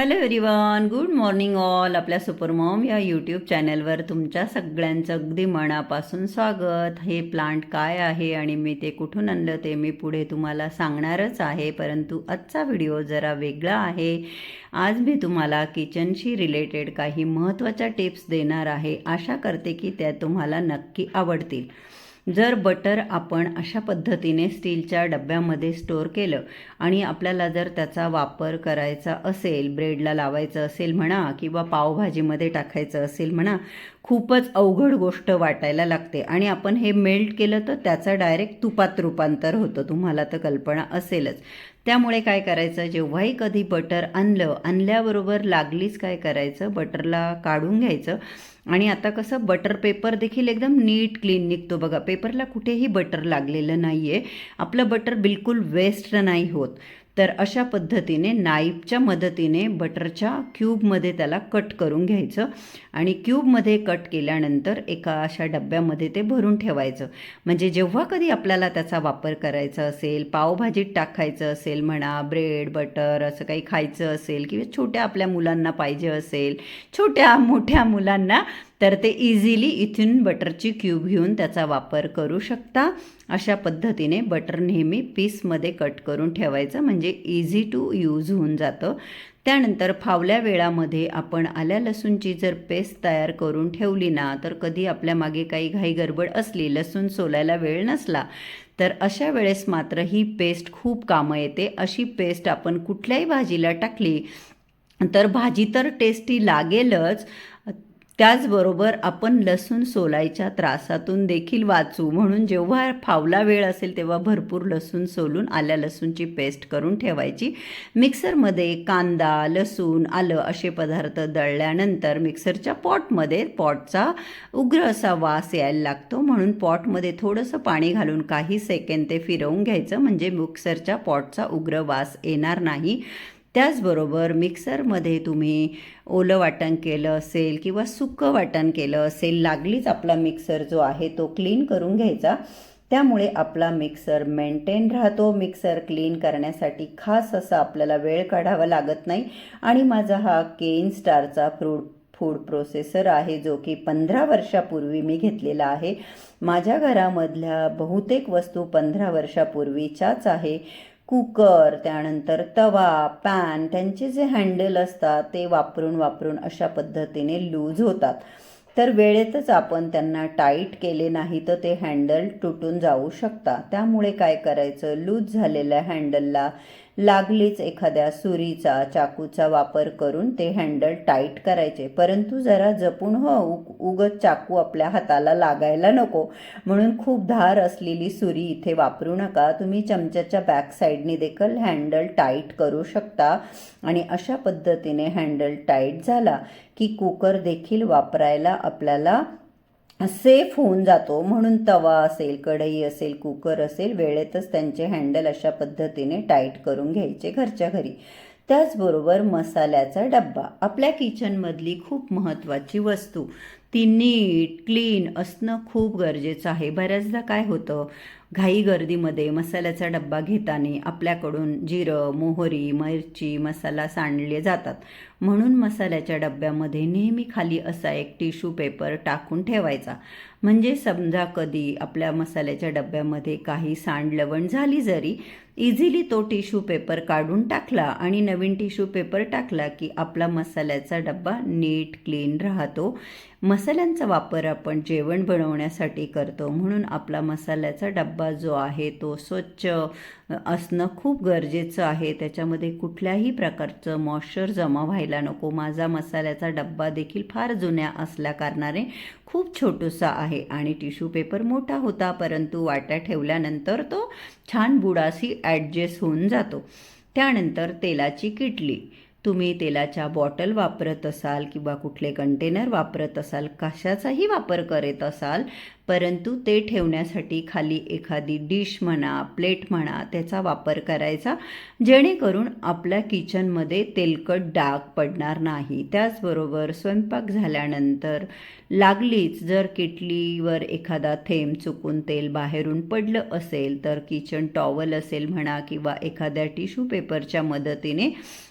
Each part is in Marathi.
Hello everyone good morning all आपल्या सुपरमॉम या यूट्यूब चॅनलवर तुमच्या सगळ्यांचं अगदी मनापासून स्वागत. हे प्लांट काय आहे आणि मी ते कुठून आणलं ते मी पुढे तुम्हाला सांगणारच आहे. परंतु आजचा व्हिडिओ जरा वेगळा आहे. आज मी तुम्हाला किचनशी रिलेटेड काही महत्त्वाच्या टिप्स देणार आहे. आशा करते की त्या तुम्हाला नक्की आवडतील. जर बटर आपण अशा पद्धतीने स्टीलच्या डब्यामध्ये स्टोअर केलं आणि आपल्याला जर त्याचा वापर करायचा असेल ब्रेडला लावायचं असेल म्हणा किंवा पावभाजीमध्ये टाकायचं असेल म्हणा खूपच अवघड गोष्ट वाटायला लागते. आणि आपण हे मेल्ट केलं तर त्याचं डायरेक्ट तुपात रूपांतर होतं. तुम्हाला तर कल्पना असेलच. त्यामुळे काय करायचं? जेव्हाही कधी बटर आणलं आणल्याबरोबर लागलीच काय करायचं? बटरला काढून घ्यायचं. आणि आता कसं बटर पेपर देखील एकदम नीट क्लीन निघतो बघा. पेपरला कुठेही बटर लागलेलं नाही आहे आपलं बटर बिलकुल वेस्ट नाही होत. तर अशा पद्धतीने नाईफच्या मदतीने बटरच्या क्यूबमध्ये त्याला कट करून घ्यायचं आणि क्यूबमध्ये कट केल्यानंतर एका अशा डब्यामध्ये ते भरून ठेवायचं. म्हणजे जेव्हा कधी आपल्याला त्याचा वापर करायचा असेल पावभाजीत टाकायचं असेल म्हणा ब्रेड बटर असं काही खायचं असेल किंवा छोट्या आपल्या मुलांना पाहिजे असेल छोट्या मोठ्या मुलांना तर ते इझिली इथून बटरची क्यूब घेऊन त्याचा वापर करू शकता. अशा पद्धतीने बटर नेहमी पीसमध्ये कट करून ठेवायचं म्हणजे इझी टू यूज होऊन जातं. त्यानंतर फावल्या वेळामध्ये आपण आल्या लसूणची जर पेस्ट तयार करून ठेवली ना तर कधी आपल्या मागे काही घाई गडबड असली लसूण सोलायला वेळ नसला तर अशा वेळेस मात्र ही पेस्ट खूप कामं येते. अशी पेस्ट आपण कुठल्याही भाजीला टाकली तर भाजी तर टेस्टी लागेलच. त्याचबरोबर आपण लसूण सोलायच्या त्रासातून देखील वाचू. म्हणून जेव्हा फावला वेळ असेल तेव्हा भरपूर लसूण सोलून आल्या लसूणची पेस्ट करून ठेवायची. मिक्सरमध्ये कांदा लसूण आलं असे पदार्थ दळल्यानंतर मिक्सरच्या पॉटमध्ये पॉटचा उग्र असा वास यायला लागतो. म्हणून पॉटमध्ये थोडंसं पाणी घालून काही सेकंद ते फिरवून घ्यायचं. म्हणजे मिक्सरच्या पॉटचा उग्र वास येणार नाही. त्याचबरोबर मिक्सरमध्ये तुम्ही ओलं वाटण केलं असेल किंवा सुकं वाटण केलं असेल लागलीच आपला मिक्सर जो आहे तो क्लीन करून घ्यायचा. त्यामुळे आपला मिक्सर मेंटेन राहतो. मिक्सर क्लीन करण्यासाठी खास असा आपल्याला वेळ काढावा लागत नाही. आणि माझा हा केन स्टारचा फ्रूट फूड प्रोसेसर आहे जो की पंधरा वर्षापूर्वी मी घेतलेला आहे. माझ्या घरामधल्या बहुतेक वस्तू पंधरा वर्षापूर्वीच्याच आहे. कुकर त्यानंतर तवा पॅन त्यांचे जे हँडल असतात ते वापरून वापरून अशा पद्धतीने लूज होतात. तर वेळेतच आपण त्यांना टाईट केले नाही तर ते हँडल तुटून जाऊ शकतात. त्यामुळे काय करायचं? लूज झालेल्या हँडलला लागलीच एखाद्या सुरीचा चाकूचा वापर करून ते हँडल टाईट करायचे. परंतु जरा जपून हो उग उगत चाकू आपल्या हाताला लागायला नको. म्हणून खूप धार असलेली सुरी इथे वापरू नका. तुम्ही चमच्याच्या बॅक साईडने देखील हँडल टाईट करू शकता. आणि अशा पद्धतीने हँडल टाईट झाला की कुकर देखील वापरायला आपल्याला सेफ होऊन जातो. म्हणून तवा असेल कढई असेल कुकर असेल वेळेतच त्यांचे हँडल अशा पद्धतीने टाईट करून घ्यायचे घरच्या घरी. त्याचबरोबर मसाल्याचा डब्बा. आपल्या किचनमधली खूप महत्त्वाची वस्तू. ती नीट क्लीन असणं खूप गरजेचं आहे. बऱ्याचदा काय होतं घाई गर्दीमध्ये मसाल्याचा डब्बा घेताना आपल्याकडून जिरं मोहरी मिरची मसाला सांडले जातात. म्हणून मसाल्याच्या डब्यामध्ये नेहमी खाली असा एक टिश्यू पेपर टाकून ठेवायचा. म्हणजे समजा कधी आपल्या मसाल्याच्या डब्यामध्ये काही सांडलवण झाली जरी इझिली तो टिश्यू पेपर काढून टाकला आणि नवीन टिश्यू पेपर टाकला की आपला मसाल्याचा डब्बा नीट क्लीन राहतो. मसाल्यांचा वापर आपण जेवण बनवण्यासाठी करतो. म्हणून आपला मसाल्याचा डब्बा जो आहे तो स्वच्छ असणं खूप गरजेचं आहे. त्याच्यामध्ये कुठल्याही प्रकारचं मॉइश्चर जमा व्हायला नको. माझा मसाल्याचा डब्बा देखील फार जुन्या असल्याकारणाने खूप छोटूसा आहे आणि टिश्यू पेपर मोठा होता परंतु वाट्या ठेवल्यानंतर तो छान बुडाशी ॲडजस्ट होऊन जातो. त्यानंतर तेलाची किटली. तुम्ही तेलाच्या बॉटल वापरत असाल किंवा कुठले कंटेनर वापरत असाल कशाचाही वापर करत असाल परंतु ते ठेवण्यासाठी खाली एखादी डिश म्हणा प्लेट म्हणा त्याचा वापर करायचा जेणेकरून आपल्या किचनमध्ये तेलकट डाग पडणार नाही. त्याचबरोबर स्वयंपाक झाल्यानंतर लागलीच जर किटलीवर एखादा थेंब चुकून तेल बाहेरून पडलं असेल तर किचन टॉवल असेल म्हणा किंवा एखाद्या टिश्यू पेपरच्या मदतीने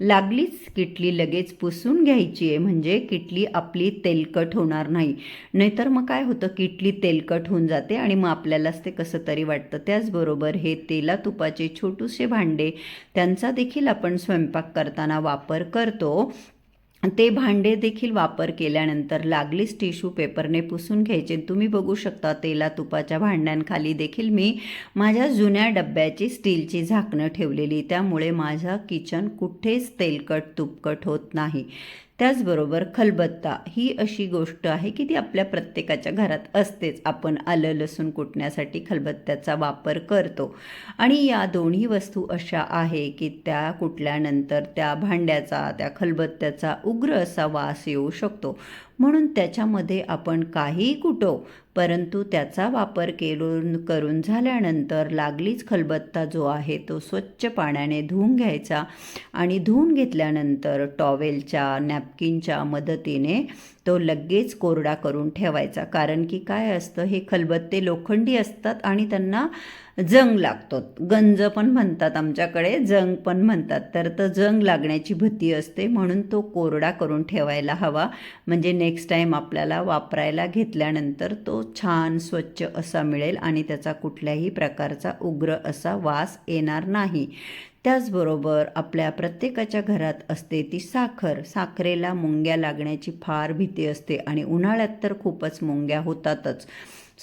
लागलीच किटली लगेच पुसून घ्यायची आहे. म्हणजे किटली आपली तेलकट होणार नाही. नाहीतर मग काय होतं? किटली तेल तेलकट होऊन जाते आणि मग आपल्यालाच ते कसं तरी वाटतं. त्याचबरोबर हे तेला तुपाचे छोटूसे भांडे त्यांचा देखील आपण स्वयंपाक करताना वापर करतो. ते भांडे देखील वापर केल्यानंतर लागलीच टिश्यू पेपरने पुसून घ्यायचे. तुम्ही बघू शकता तेला तुपाच्या भांड्यांखाली देखील मी माझ्या जुन्या डब्याची स्टीलची झाकणं ठेवलेली. त्यामुळे माझं किचन कुठेच तेलकट तुपकट होत नाही. त्याचबरोबर खलबत्ता ही अशी गोष्ट आहे की ती आपल्या प्रत्येकाच्या घरात असतेच. आपण आलं लसूण कुटण्यासाठी खलबत्त्याचा वापर करतो. आणि या दोन्ही वस्तू अशा आहे की त्या कुटल्यानंतर त्या भांड्याचा त्या खलबत्त्याचा उग्र असा वास येऊ शकतो. म्हणून त्याच्यामध्ये आपण काहीही कुटो परंतु त्याचा वापर केलून करून झाल्यानंतर लागलीच खलबत्ता जो आहे तो स्वच्छ पाण्याने धुवून घ्यायचा आणि धुवून घेतल्यानंतर टॉवेलच्या नॅपकिनच्या मदतीने तो लगेच कोरडा करून ठेवायचा. कारण की काय असतं हे खलबत्ते लोखंडी असतात आणि त्यांना जंग लागतो. गंज पण म्हणतात आमच्याकडे जंग पण म्हणतात. तर तर जंग लागण्याची भीती असते म्हणून तो कोरडा करून ठेवायला हवा. म्हणजे नेक्स्ट टाईम आपल्याला वापरायला घेतल्यानंतर तो छान स्वच्छ असा मिळेल आणि त्याचा कुठल्याही प्रकारचा उग्र असा वास येणार नाही. त्याचबरोबर आपल्या प्रत्येकाच्या घरात असते ती साखर. साखरेला मुंग्या लागण्याची फार भीती असते आणि उन्हाळ्यात तर खूपच मुंग्या होतातच.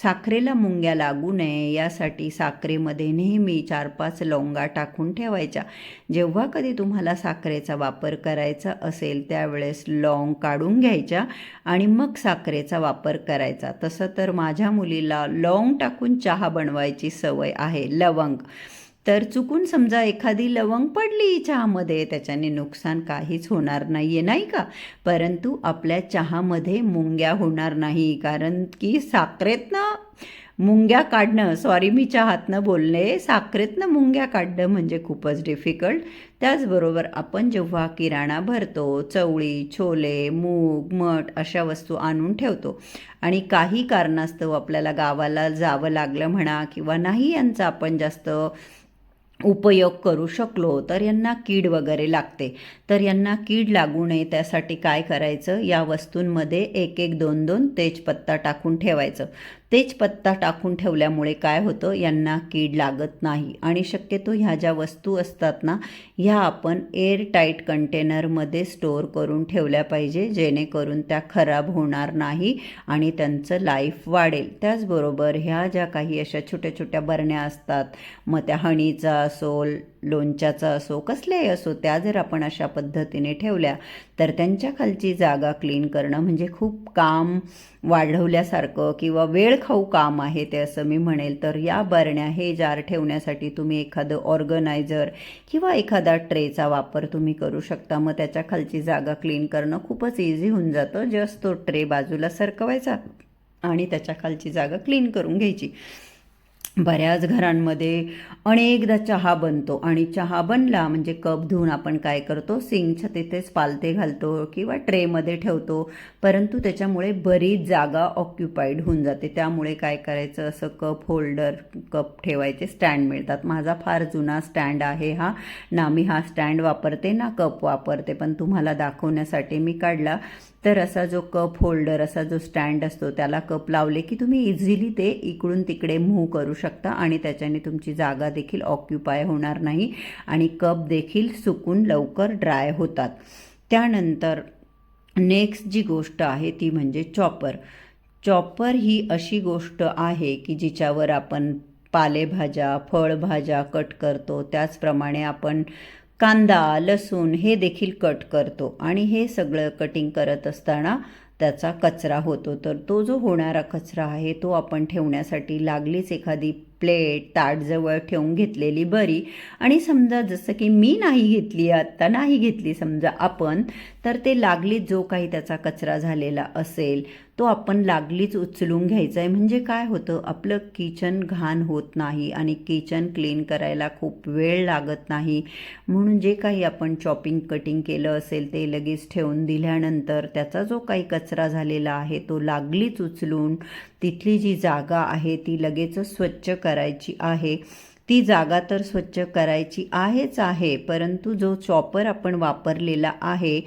साखरेला मुंग्या लागू नये यासाठी साखरेमध्ये नेहमी चार पाच लवंगा टाकून ठेवायच्या. जेव्हा कधी तुम्हाला साखरेचा वापर करायचा असेल त्यावेळेस लवंग काढून घ्यायच्या आणि मग साखरेचा वापर करायचा. तसं तर माझ्या मुलीला लवंग टाकून चहा बनवायची सवय आहे लवंग. तर चुकून समजा एखादी लवंग पडली चहामध्ये त्याच्याने नुकसान काहीच होणार नाही आहे नाही का? परंतु आपल्या चहामध्ये मुंग्या होणार नाही कारण की साखरेतनं मुंग्या काढणं सॉरी मी चहातनं बोलले साखरेतनं मुंग्या काढणं म्हणजे खूपच डिफिकल्ट त्याचबरोबर आपण जेव्हा किराणा भरतो चवळी छोले मूग मठ अशा वस्तू आणून ठेवतो आणि काही कारणास्तव आपल्याला गावाला जावं लागलं म्हणा किंवा नाही यांचा आपण जास्त उपयोग करू शकलो तर यांना कीड वगैरे लागते. तर यांना कीड लागू नये त्यासाठी काय करायचं? या वस्तूंमध्ये एक एक दोन दोन तेजपत्ता टाकून ठेवायचं. तेजपत्ता टाकून ठेवल्यामुळे काय होतं? यांना कीड लागत नाही. आणि शक्यतो ह्या ज्या वस्तू असतात ना ह्या आपण एअर टाईट कंटेनरमध्ये स्टोअर करून ठेवल्या पाहिजे जेणेकरून त्या खराब होणार नाही आणि त्यांचं लाईफ वाढेल. त्याचबरोबर ह्या ज्या काही अशा छोट्या छोट्या बरण्या असतात मग त्या हणीचा असोल लोणच्याचा असो कसल्याही असो त्या जर आपण अशा पद्धतीने ठेवल्या तर त्यांच्या खालची जागा क्लीन करणं म्हणजे खूप काम वाढवल्यासारखं किंवा वेळ खाऊ काम आहे ते असं मी म्हणेल. तर या बरण्या हे जार ठेवण्यासाठी तुम्ही एखादं ऑर्गनायझर किंवा एखादा ट्रेचा वापर तुम्ही करू शकता. मग त्याच्या खालची जागा क्लीन करणं खूपच इझी होऊन जातं. जस्ट तो ट्रे बाजूला सरकवायचा आणि त्याच्या खालची जागा क्लीन करून घ्यायची. बऱ्याच घरांमध्ये अनेकदा चहा बनतो आणि चहा बनला म्हणजे कप धुवून आपण काय करतो सिंगच्या तिथेच पालते घालतो किंवा ट्रेमध्ये ठेवतो परंतु त्याच्यामुळे बरीच जागा ऑक्युपाईड होऊन जाते. त्यामुळे काय करायचं असं कप होल्डर कप ठेवायचे स्टँड मिळतात. माझा फार जुना स्टँड आहे हा. ना मी हा स्टँड वापरते ना कप वापरते पण तुम्हाला दाखवण्यासाठी मी काढला. तर असा जो कप होल्डर असा जो स्टँड असतो त्याला कप लावले की तुम्ही इझिली ते इकडून तिकडे मूव्ह करू शकता आणि त्याच्याने तुमची जागा देखील ऑक्युपाय होणार नाही आणि कप देखील सुकून लवकर ड्राय होतात. त्यानंतर नेक्स्ट जी गोष्ट आहे ती म्हणजे चॉपर चॉपर ही अशी गोष्ट आहे की जिच्यावर आपण पालेभाज्या फळभाज्या कट करतो त्याचप्रमाणे आपण कांदा लसूण हे देखील कट करतो आणि हे सगळं कटिंग करत असताना त्याचा कचरा होतो. तर तो जो होणारा कचरा आहे तो आपण ठेवण्यासाठी लागलीच एखादी प्लेट ताटजवळ ठेवून घेतलेली बरी. आणि समजा जसं की मी नाही घेतली आत्ता नाही घेतली समजा आपण तर ते लागलीच जो काही त्याचा कचरा झालेला असेल तो आपण लागलीच उचलून घ्यायचा आहे म्हणजे काय होतं? आपलं किचन घाण होत नाही आणि किचन क्लीन करायला खूप वेळ लागत नाही. म्हणून जे काही आपण चॉपिंग कटिंग केलं असेल ते लगेच ठेवून दिल्यानंतर त्याचा जो काही कचरा झालेला आहे तो लागलीच उचलून तिथली जी जागा आहे ती लगेचच स्वच्छ करायची आहे. ती जागा तर स्वच्छ करायची आहेच आहे परंतु जो चॉपर आपण वापरलेला आहे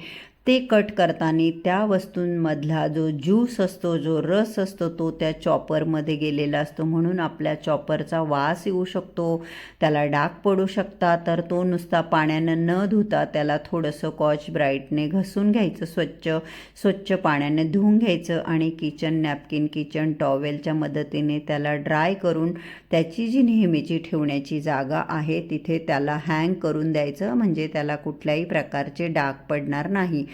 ते कट करताना त्या वस्तूंमधला जो ज्यूस असतो जो रस असतो तो त्या चॉपरमध्ये गेलेला असतो. म्हणून आपल्या चॉपरचा वास येऊ शकतो त्याला डाग पडू शकता तर तो नुसता पाण्यानं न धुता त्याला थोडंसं कॉच ब्राईटने घसून घ्यायचं स्वच्छ स्वच्छ पाण्याने धुवून घ्यायचं आणि किचन नॅपकिन किचन टॉवेलच्या मदतीने त्याला ड्राय करून त्याची जी नेहमीची ठेवण्याची जागा आहे तिथे त्याला हँग करून द्यायचं. म्हणजे त्याला कुठल्याही प्रकारचे डाग पडणार नाही.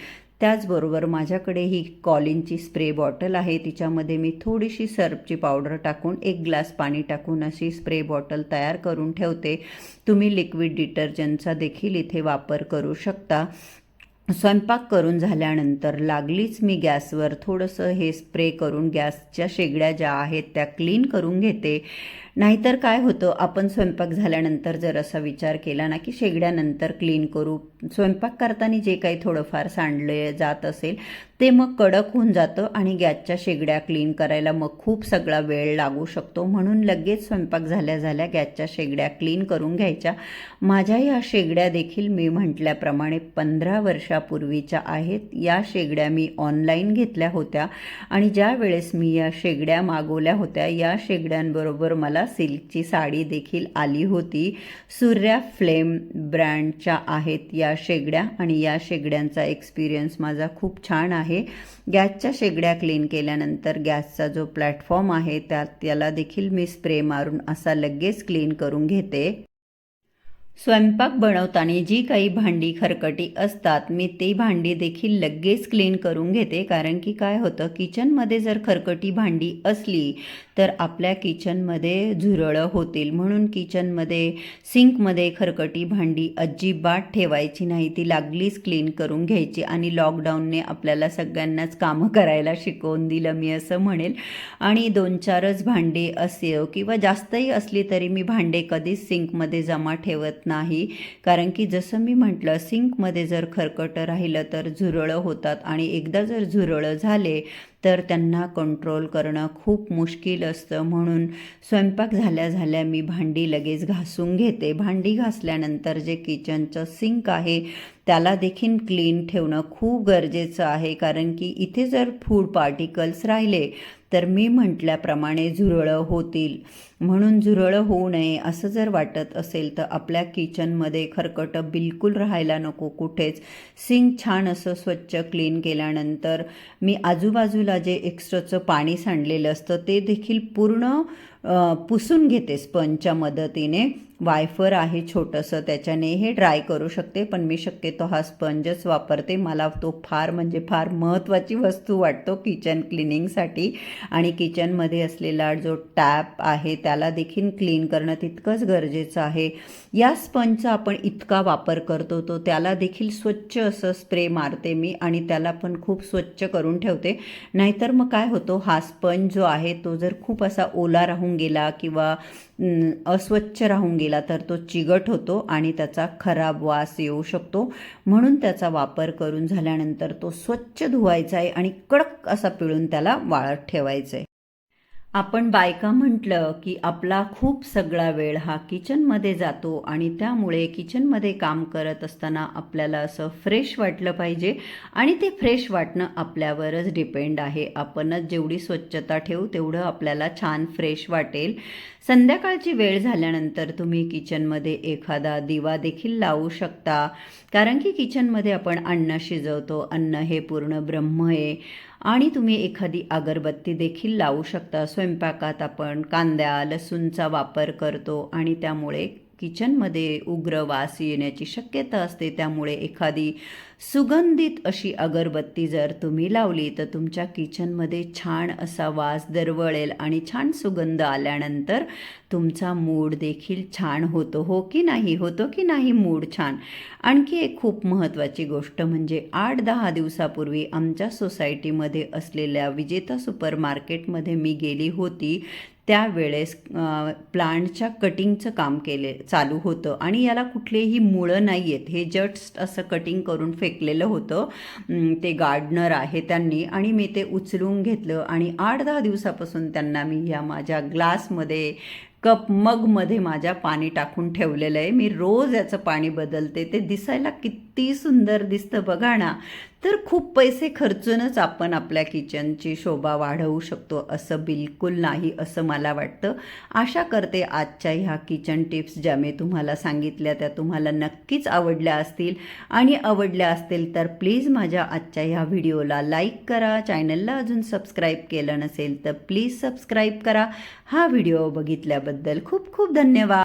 त्याचबरोबर माझ्याकडे ही कॉलिनची स्प्रे बॉटल आहे. तिच्यामध्ये मी थोडीशी सर्फची पावडर टाकून एक ग्लास पाणी टाकून अशी स्प्रे बॉटल तयार करून ठेवते. तुम्ही लिक्विड डिटर्जंटचा देखील इथे वापर करू शकता. स्वयंपाक करून झाल्यानंतर लागलीच मी गॅसवर थोडंसं हे स्प्रे करून गॅसच्या शेगड्या ज्या आहेत त्या क्लीन करून घेते. नाहीतर काय होतं? आपण स्वयंपाक झाल्यानंतर जर असा विचार केला ना की शेगड्यानंतर क्लीन करू स्वयंपाक करताना जे काही थोडंफार सांडले जात असेल ते मग कडक होऊन जातं आणि गॅसच्या शेगड्या क्लीन करायला मग खूप सगळा वेळ लागू शकतो. म्हणून लगेच स्वयंपाक झाल्या झाल्या गॅसच्या शेगड्या क्लीन करून घ्यायच्या. माझ्या या शेगड्या देखील मी म्हटल्याप्रमाणे पंधरा वर्षापूर्वीच्या आहेत. या शेगड्या मी ऑनलाईन घेतल्या होत्या आणि ज्या वेळेस मी या शेगड्या मागवल्या होत्या या शेगड्यांबरोबर मला सिल्कची साडी देखील आली होती. सूर्या फ्लेम ब्रँडच्या आहेत. या शेगड्या आणि या शेगड्यांचा एक्सपिरियन्स माझा खूप छान आहे. गॅसच्या शेगड्या क्लीन केल्यानंतर गॅसचा जो प्लॅटफॉर्म आहे त्यात त्याला देखील मी स्प्रे मारून असा लगेच क्लीन करून घेते. स्वयंपाक बनवताना जी काही भांडी खरकटी असतात मी ती भांडी देखील लगेच क्लीन करून घेते. कारण की काय होतं किचनमध्ये जर खरकटी भांडी असली तर आपल्या किचनमध्ये झुरळं होतील. म्हणून किचनमध्ये सिंकमध्ये खरकटी भांडी अजिबात ठेवायची नाही. ती लागलीच क्लीन करून घ्यायची आणि लॉकडाऊनने आपल्याला सगळ्यांनाच कामं करायला शिकवून दिलं मी असं म्हणेल. आणि दोन चारच भांडी असे हो, किंवा जास्तही असली तरी मी भांडे कधीच सिंकमध्ये जमा ठेवत नाही. कारण की जसं मी म्हटलं सिंकमध्ये जर खरकटं राहिलं तर झुरळं होतात. आणि एकदा जर झुरळं झाले तर त्यांना कंट्रोल करणं खूप मुश्किल असतं. म्हणून स्वयंपाक झाल्या झाल्या मी भांडी लगेच घासून घेते. भांडी घासल्यानंतर जे किचनचं सिंक आहे त्याला देखील क्लीन ठेवणं खूप गरजेचं आहे. कारण की इथे जर फूड पार्टिकल्स राहिले तर मी म्हटल्याप्रमाणे झुरळं होतील. म्हणून झुरळं होऊ नये असं जर वाटत असेल तर आपल्या किचनमध्ये खरकटं बिलकुल राहायला नको. कुठेच सिंक छान असं स्वच्छ क्लीन केल्यानंतर मी आजूबाजूला जे एक्स्ट्राचं पाणी सांडलेलं असतं ते देखील पूर्ण पुसून घेते स्पंजच्या मदतीने. वायफर आहे छोटंसं त्याच्याने हे ड्राय करू शकते पण मी शक्यतो हा स्पंजच वापरते. मला तो फार म्हणजे फार महत्त्वाची वस्तू वाटतो किचन क्लिनिंगसाठी आणि किचनमध्ये असलेला जो टॅप आहे त्याला देखील क्लीन करणं तितकंच गरजेचं आहे. या स्पंजचा आपण इतका वापर करतो तो त्याला देखील स्वच्छ असं स्प्रे मारते मी आणि त्याला पण खूप स्वच्छ करून ठेवते. नाहीतर मग काय होतो हा स्पंज जो आहे तो जर खूप असा ओला राहून गेला किंवा अस्वच्छ राहून गेला तर तो चिगट होतो आणि त्याचा खराब वास येऊ शकतो. म्हणून त्याचा वापर करून झाल्यानंतर तो स्वच्छ धुवायचा आहे आणि कडक असा पिळून त्याला वाळत ठेवायचा आहे आपण बायका म्हटलं की आपला खूप सगळा वेळ हा किचनमध्ये जातो आणि त्यामुळे किचनमध्ये काम करत असताना आपल्याला असं फ्रेश वाटलं पाहिजे आणि ते फ्रेश वाटणं आपल्यावरच डिपेंड आहे. आपणच जेवढी स्वच्छता ठेवू तेवढं आपल्याला छान फ्रेश वाटेल. संध्याकाळची वेळ झाल्यानंतर तुम्ही किचनमध्ये एखादा दिवा देखील लावू शकता. कारण की किचनमध्ये आपण अन्न शिजवतो. अन्न हे पूर्ण ब्रह्म आहे. आणि तुम्ही एखादी अगरबत्ती देखील लावू शकता. स्वयंपाकात आपण कांद्या लसूणचा वापर करतो आणि त्यामुळे किचनमध्ये उग्र वास येण्याची शक्यता असते त्यामुळे एखादी सुगंधित अशी अगरबत्ती जर तुम्ही लावली तर तुमच्या किचनमध्ये छान असा वास दरवळेल आणि छान सुगंध आल्यानंतर तुमचा मूड देखील छान होतो. हो की नाही? होतो की नाही मूड छान? आणखी एक खूप महत्त्वाची गोष्ट म्हणजे आठ दहा दिवसापूर्वी आमच्या सोसायटीमध्ये असलेल्या विजेता सुपर मार्केटमध्ये मी गेली होती. त्यावेळेस प्लांटच्या कटिंगचं काम केले चालू होतं. आणि याला कुठलेही मुळं नाही आहेत हे जस्ट असं कटिंग करून फेकलेलं होतं. ते गार्डनर आहे त्यांनी आणि मी ते उचलून घेतलं. आणि आठ दहा दिवसापासून त्यांना मी ह्या माझ्या ग्लासमध्ये कप मगमध्ये माझ्या पाणी टाकून ठेवलेलं आहे. मी रोज याचं पाणी बदलते. ते दिसायला किती सुंदर दिसतं बघा ना. तर खूप पैसे खर्चूनच आपण आपल्या किचनची शोभा वाढवू शकतो असं बिलकुल नाही असं मला वाटतं. आशा करते आजच्या ह्या किचन टिप्स ज्या मी तुम्हाला सांगितल्या त्या तुम्हाला नक्कीच आवडल्या असतील. आणि आवडल्या असतील तर प्लीज माझ्या आजच्या ह्या व्हिडिओला लाईक करा. चॅनलला अजून सबस्क्राईब केलं नसेल तर प्लीज सबस्क्राईब करा. हा व्हिडिओ बघितल्या ऐकल्याबद्दल खूप खूप धन्यवाद.